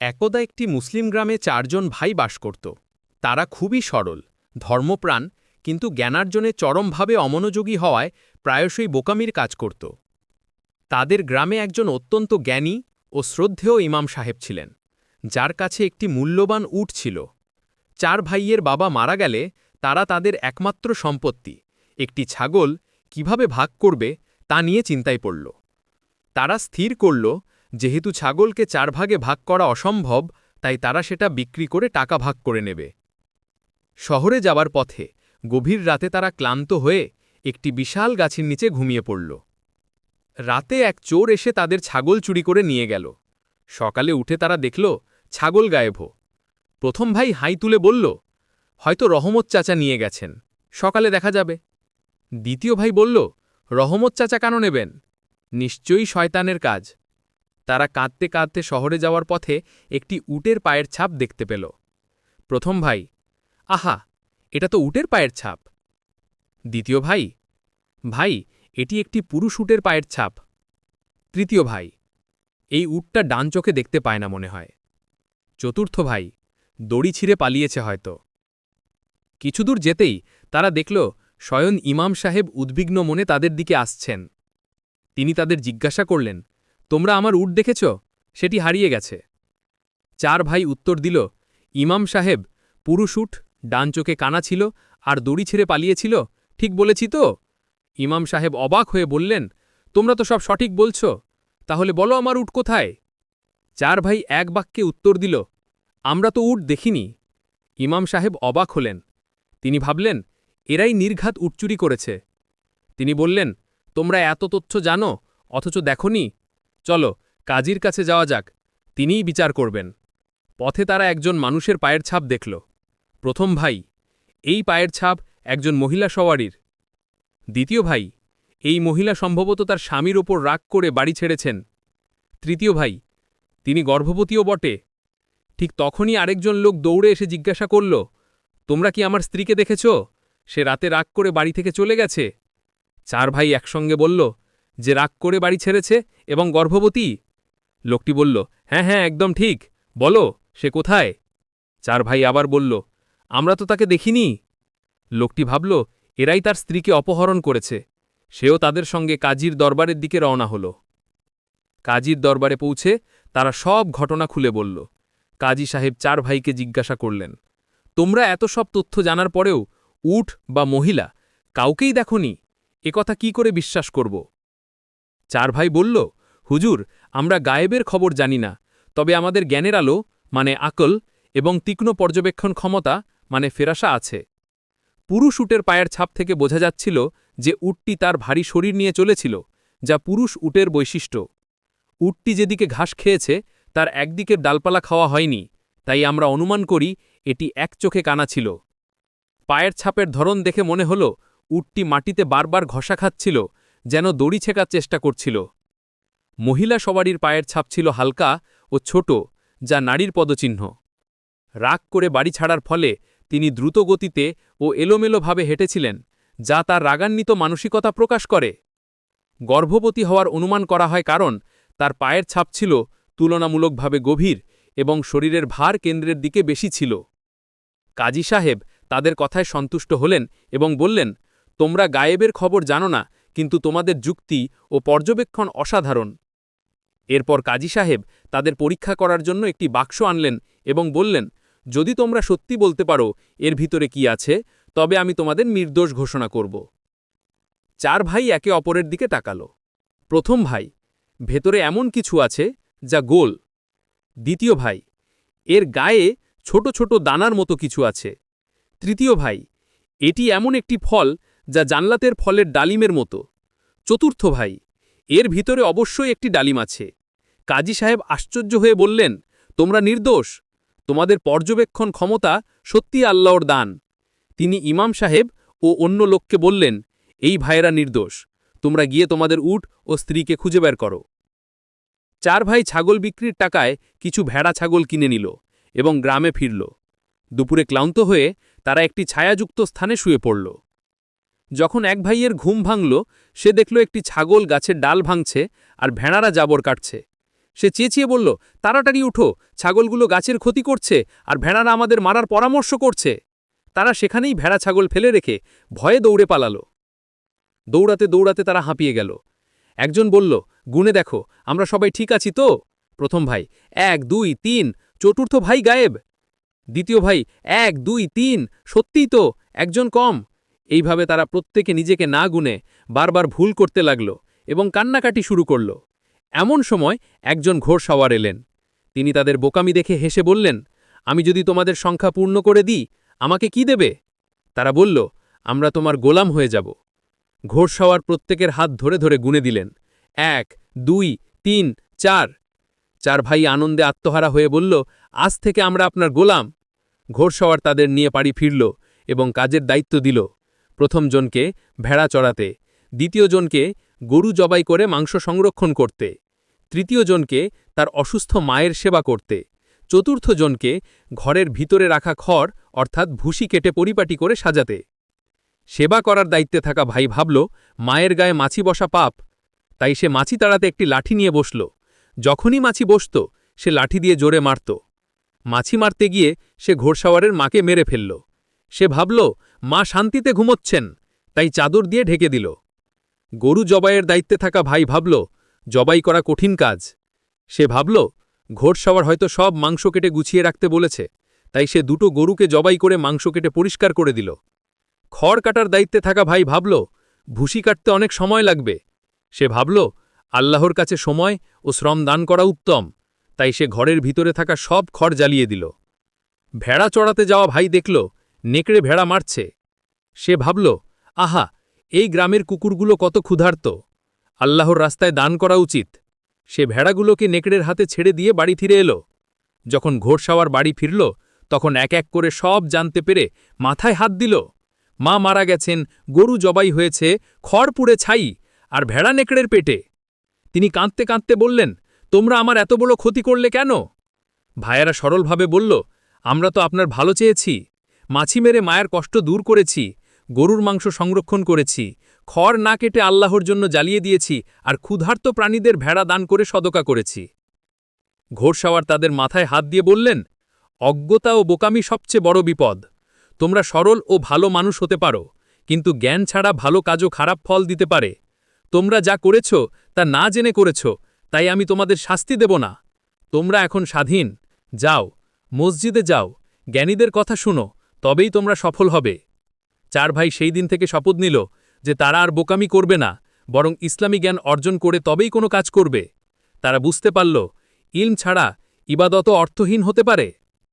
একদা একটি মুসলিম গ্রামে চারজন ভাই বাস করত। তারা খুবই সরল, ধর্মপ্রাণ, কিন্তু জ্ঞানার্জনে চরমভাবে অমনোযোগী হওয়ায় প্রায়শই বোকামির কাজ করত। তাদের গ্রামে একজন অত্যন্ত জ্ঞানী ও শ্রদ্ধেয় ইমাম সাহেব ছিলেন, যার কাছে একটি মূল্যবান উট ছিল। চার ভাইয়ের বাবা মারা গেলে তারা তাদের একমাত্র সম্পত্তি, একটি ছাগল কীভাবে ভাগ করবে তা নিয়ে চিন্তায় পড়ল। তারা স্থির করল যেহেতু ছাগলকে চার ভাগে ভাগ করা অসম্ভব, তাই তারা সেটা বিক্রি করে টাকা ভাগ করে নেবে। শহরে যাবার পথে গভীর রাতে তারা ক্লান্ত হয়ে একটি বিশাল গাছের নিচে ঘুমিয়ে পড়ল। রাতে এক চোর এসে তাদের ছাগল চুরি করে নিয়ে গেল। সকালে উঠে তারা দেখল, ছাগল গায়েব। প্রথম ভাই হাই তুলে বলল, হয়তো রহমত চাচা নিয়ে গেছেন, সকালে দেখা যাবে। দ্বিতীয় ভাই বলল, রহমত চাচা কেন নেবেন? নিশ্চয়ই শয়তানের কাজ। তারা কাঁদতে কাঁদতে শহরে যাওয়ার পথে একটি উটের পায়ের ছাপ দেখতে পেল। প্রথম ভাই, আহা, এটা তো উটের পায়ের ছাপ। দ্বিতীয় ভাই ভাই, এটি একটি পুরুষ উটের পায়ের ছাপ। তৃতীয় ভাই, এই উটটা ডান চোখে দেখতে পায় না মনে হয়। চতুর্থ ভাই, দড়ি ছিঁড়ে পালিয়েছে হয়তো। কিছুদূর যেতেই তারা দেখল স্বয়ং ইমাম সাহেব উদ্বিগ্ন মনে তাদের দিকে আসছেন। তিনি তাদের জিজ্ঞাসা করলেন তোমরা আমার উট দেখেছ? সেটি হারিয়ে গেছে। চার ভাই উত্তর দিল, ইমাম সাহেব, পুরুষ উঠ, ডান চোখে কানা ছিল আর দড়ি ছেড়ে পালিয়েছিল, ঠিক বলেছি তো? ইমাম সাহেব অবাক হয়ে বললেন, তোমরা তো সব সঠিক বলছ, তাহলে বলো আমার উট কোথায়? চার ভাই এক বাক্যে উত্তর দিল, আমরা তো উট দেখিনি। ইমাম সাহেব অবাক হলেন, তিনি ভাবলেন, এরাই নির্ঘাত উটচুরি করেছে। তিনি বললেন, তোমরা এত তথ্য জানো, অথচ দেখনি চলো, কাজীর কাছে যাওয়া যাক। তিনিই বিচার করবেন। পথে তারা একজন মানুষের পায়ের ছাপ দেখল। প্রথম ভাই, এই পায়ের ছাপ একজন মহিলা সওয়ারির। দ্বিতীয় ভাই, এই মহিলা সম্ভবত তার স্বামীর ওপর রাগ করে বাড়ি ছেড়েছেন। তৃতীয় ভাই, তিনি গর্ভবতীও বটে। ঠিক তখনই আরেকজন লোক দৌড়ে এসে জিজ্ঞাসা করল, তোমরা কি আমার স্ত্রীকে দেখেছ? সে রাতে রাগ করে বাড়ি থেকে চলে গেছে? চার ভাই একসঙ্গে বলল যে রাগ করে বাড়ি ছেড়েছে এবং গর্ভবতী। লোকটি বলল হ্যাঁ হ্যাঁ একদম ঠিক। বলো, সে কোথায়? চার ভাই আবার বলল, আমরা তো তাকে দেখিনি। লোকটি ভাবল, এরাই তার স্ত্রীকে অপহরণ করেছে। সেও তাদের সঙ্গে কাজীর দরবারের দিকে রওনা হল। কাজীর দরবারে পৌঁছে তারা সব ঘটনা খুলে বলল। কাজী সাহেব চার ভাইকে জিজ্ঞাসা করলেন, তোমরা এত সব তথ্য জানার পরেও উঠ বা মহিলা কাউকেই দেখনি? একথা কি করে বিশ্বাস করব? চার ভাই বলল, হুজুর, আমরা গায়েবের খবর জানি না, তবে আমাদের জ্ঞানের আলো মানে আকল এবং তীক্ষ্ণ পর্যবেক্ষণ ক্ষমতা মানে ফেরাসা আছে। পুরুষ উটের পায়ের ছাপ থেকে বোঝা যাচ্ছিল যে উটটি তার ভারী শরীর নিয়ে চলেছিল, যা পুরুষ উটের বৈশিষ্ট্য। উটটি যেদিকে ঘাস খেয়েছে, তার একদিকের ডালপালা খাওয়া হয়নি, তাই আমরা অনুমান করি এটি এক চোখে কানা ছিল। পায়ের ছাপের ধরন দেখে মনে হল, উটটি মাটিতে বারবার ঘষা খাচ্ছিল যেন দড়ি ছেকার চেষ্টা করছিল। মহিলা সবারির পায়ের ছাপ ছিল হালকা ও ছোট, যা নারীর পদচিহ্ন। রাগ করে বাড়ি ছাড়ার ফলে তিনি দ্রুত গতিতে ও এলোমেলোভাবে হেঁটেছিলেন, যা তার রাগান্বিত মানসিকতা প্রকাশ করে। গর্ভবতী হওয়ার অনুমান করা হয় কারণ তার পায়ের ছাপ ছিল তুলনামূলকভাবে গভীর এবং শরীরের ভার কেন্দ্রের দিকে বেশি ছিল। কাজী সাহেব তাদের কথায় সন্তুষ্ট হলেন এবং বললেন, তোমরা গায়েবের খবর জানো না কিন্তু তোমাদের যুক্তি ও পর্যবেক্ষণ অসাধারণ। এরপর কাজী সাহেব তাদের পরীক্ষা করার জন্য একটি বাক্স আনলেন এবং বললেন, যদি তোমরা সত্যি বলতে পারো এর ভিতরে কি আছে, তবে আমি তোমাদের নির্দোষ ঘোষণা করব। চার ভাই একে অপরের দিকে তাকাল। প্রথম ভাই, ভেতরে এমন কিছু আছে যা গোল। দ্বিতীয় ভাই, এর গায়ে ছোট ছোট দানার মতো কিছু আছে। তৃতীয় ভাই, এটি এমন একটি ফল যা জানলাতের ফলের ডালিমের মতো। চতুর্থ ভাই, এর ভিতরে অবশ্যই একটি ডালিম আছে। কাজী সাহেব আশ্চর্য হয়ে বললেন, তোমরা নির্দোষ, তোমাদের পর্যবেক্ষণ ক্ষমতা সত্যি আল্লাহর দান। তিনি ইমাম সাহেব ও অন্য লোককে বললেন, এই ভাইয়েরা নির্দোষ, তোমরা গিয়ে তোমাদের উট ও স্ত্রীকে খুঁজে বের করো। চার ভাই ছাগল বিক্রির টাকায় কিছু ভেড়া ছাগল কিনে নিল এবং গ্রামে ফিরল। দুপুরে ক্লান্ত হয়ে তারা একটি ছায়াযুক্ত স্থানে শুয়ে পড়ল। যখন এক ভাইয়ের ঘুম ভাঙল, সে দেখল একটি ছাগল গাছের ডাল ভাঙছে আর ভেড়ারা জাবর কাটছে। সে চেঁচিয়ে বলল, তাড়াতাড়ি উঠো, ছাগলগুলো গাছের ক্ষতি করছে আর ভেড়ারা আমাদের মারার পরামর্শ করছে। তারা সেখানেই ভেড়া ছাগল ফেলে রেখে ভয়ে দৌড়ে পালালো। দৌড়াতে দৌড়াতে তারা হাঁপিয়ে গেল। একজন বলল, গুনে দেখো, আমরা সবাই ঠিক আছি তো? প্রথম ভাই, এক, দুই, তিন, চতুর্থ ভাই গায়েব। দ্বিতীয় ভাই, এক, দুই, তিন, সত্যিই তো, একজন কম। এইভাবে তারা প্রত্যেকে নিজেকে না গুনে বারবার ভুল করতে লাগল এবং কান্নাকাটি শুরু করল। এমন সময় একজন ঘোড়সাওয়ার এলেন। তিনি তাদের বোকামি দেখে হেসে বললেন, আমি যদি তোমাদের সংখ্যা পূর্ণ করে দিই, আমাকে কি দেবে? তারা বলল, আমরা তোমার গোলাম হয়ে যাব। ঘোড়সাওয়ার প্রত্যেকের হাত ধরে ধরে গুনে দিলেন। এক, দুই, তিন, চার। চার ভাই আনন্দে আত্মহারা হয়ে বলল, আজ থেকে আমরা আপনার গোলাম। ঘোড়সাওয়ার তাদের নিয়ে পাড়ি ফিরল এবং কাজের দায়িত্ব দিল। প্রথম জনকে ভেড়া চড়াতে, দ্বিতীয়জনকে গরু জবাই করে মাংস সংরক্ষণ করতে, তৃতীয়জনকে তার অসুস্থ মায়ের সেবা করতে, চতুর্থজনকে ঘরের ভিতরে রাখা খড়, অর্থাৎ ভুসি কেটে পরিপাটি করে সাজাতে। সেবা করার দায়িত্বে থাকা ভাই ভাবল, মায়ের গায়ে মাছি বসা পাপ। তাই সে মাছি তাড়াতে একটি লাঠি নিয়ে বসল। যখনই মাছি বসত, সে লাঠি দিয়ে জোরে মারত। মাছি মারতে গিয়ে সে ঘোড়সাওয়ারের মাকে মেরে ফেলল। সে ভাবল মা শান্তিতে ঘুমোচ্ছেন, তাই চাদর দিয়ে ঢেকে দিল। গরু জবাইয়ের দায়িত্বে থাকা ভাই ভাবল, জবাই করা কঠিন কাজ। সে ভাবল ঘোড়সাওয়ার হয়তো সব মাংস কেটে গুছিয়ে রাখতে বলেছে, তাই সে দুটো গরুকে জবাই করে মাংস কেটে পরিষ্কার করে দিল। খড় কাটার দায়িত্বে থাকা ভাই ভাবল, ভুসি কাটতে অনেক সময় লাগবে। সে ভাবল, আল্লাহর কাছে সময় ও শ্রম দান করা উত্তম, তাই সে ঘরের ভিতরে থাকা সব খড় জ্বালিয়ে দিল। ভেড়া চড়াতে যাওয়া ভাই দেখল নেকড়ে ভেড়া মারছে। সে ভাবল, আহা, এই গ্রামের কুকুরগুলো কত ক্ষুধার্ত। আল্লাহর রাস্তায় দান করা উচিত। সে ভেড়াগুলোকে নেকড়ের হাতে ছেড়ে দিয়ে বাড়ি ফিরে এলো। যখন ঘোড়সাওয়ার বাড়ি ফিরল, তখন এক এক করে সব জানতে পেরে মাথায় হাত দিল। মা মারা গেছেন, গরু জবাই হয়েছে, খড় পুড়ে ছাই, আর ভেড়া নেকড়ের পেটে। তিনি কাঁদতে কাঁদতে বললেন, তোমরা আমার এত বড় ক্ষতি করলে কেন? ভাইয়েরা সরলভাবে বলল, আমরা তো আপনার ভালো চেয়েছি। মাছি মেরে মায়ের কষ্ট দূর করেছি, গরুর মাংস সংরক্ষণ করেছি, খড় না কেটে আল্লাহর জন্য জ্বালিয়ে দিয়েছি আর ক্ষুধার্ত প্রাণীদের ভেড়া দান করে সদকা করেছি। ঘোরসাওয়ার তাদের মাথায় হাত দিয়ে বললেন, অজ্ঞতা ও বোকামি সবচেয়ে বড় বিপদ। তোমরা সরল ও ভালো মানুষ হতে পারো, কিন্তু জ্ঞান ছাড়া ভালো কাজও খারাপ ফল দিতে পারে। তোমরা যা করেছ, তা না জেনে করেছ, তাই আমি তোমাদের শাস্তি দেব না। তোমরা এখন স্বাধীন। যাও, মসজিদে যাও, জ্ঞানীদের কথা শুনো তবেই তোমরা সফল হবে। চার ভাই সেই দিন থেকে শপথ নিল যে তারা আর বোকামি করবে না, বরং ইসলামী জ্ঞান অর্জন করে তবেই কোনো কাজ করবে। তারা বুঝতে পারল, ইলম ছাড়া ইবাদত অর্থহীন হতে পারে।